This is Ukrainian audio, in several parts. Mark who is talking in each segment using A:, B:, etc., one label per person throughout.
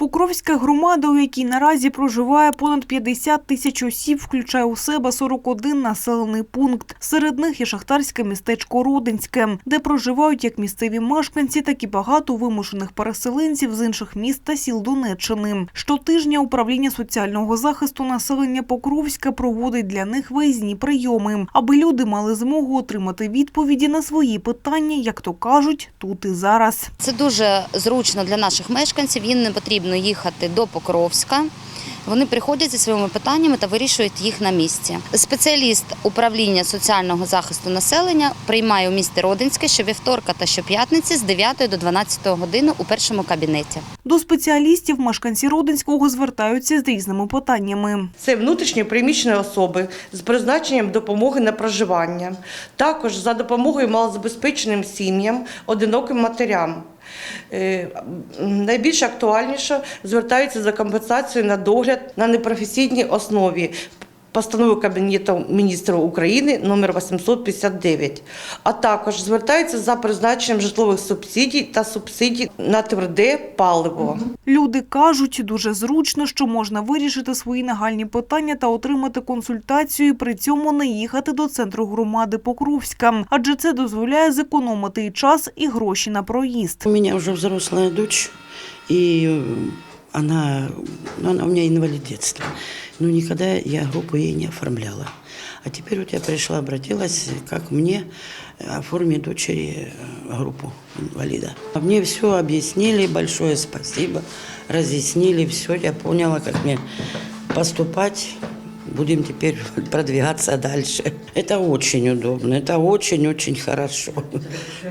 A: Покровська громада, у якій наразі проживає понад 50 тисяч осіб, включає у себе 41 населений пункт. Серед них і шахтарське містечко Родинське, де проживають як місцеві мешканці, так і багато вимушених переселенців з інших міст та сіл Донеччини. Щотижня управління соціального захисту населення Покровська проводить для них виїзні прийоми, аби люди мали змогу отримати відповіді на свої питання, як то кажуть, тут і зараз.
B: Це дуже зручно для наших мешканців. Їм не потрібно їхати до Покровська. Вони приходять зі своїми питаннями та вирішують їх на місці. Спеціаліст управління соціального захисту населення приймає у місті Родинське щовівторка та щоп'ятниці з 9 до 12 години у першому кабінеті.
A: До спеціалістів мешканці Родинського звертаються з різними питаннями.
C: Це внутрішньо переміщені особи з призначенням допомоги на проживання, також за допомогою малозабезпеченим сім'ям, одиноким матерям. Е, Найбільш актуальніше звертаються за компенсацією на догляд на непрофесійній основі. Постанови Кабінету міністрів України номер 859, а також звертаються за призначенням житлових субсидій та субсидій на тверде паливо.
A: Люди кажуть, дуже зручно, що можна вирішити свої нагальні питання та отримати консультацію, і при цьому не їхати до центру громади Покровська, адже це дозволяє зекономити і час, і гроші на проїзд.
D: У меня уже взрослая дочь, э, она, ну, она у меня инвалид детства. Но никогда я группу ей не оформляла. А теперь вот я пришла, обратилась, как мне оформить дочери э, группу инвалида. Мне все объяснили, большое спасибо, разъяснили все, я поняла, как мне поступать. Будем теперь продвигаться дальше. Это очень удобно, это очень-очень хорошо.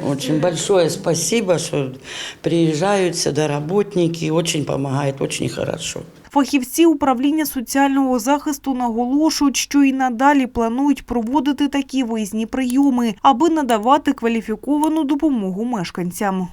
D: Очень большое спасибо, что приезжают сюда работники, очень помогает, очень хорошо.
A: Фахівці управління соціального захисту наголошують, що і надалі планують проводити такі виїзні прийоми, аби надавати кваліфіковану допомогу мешканцям.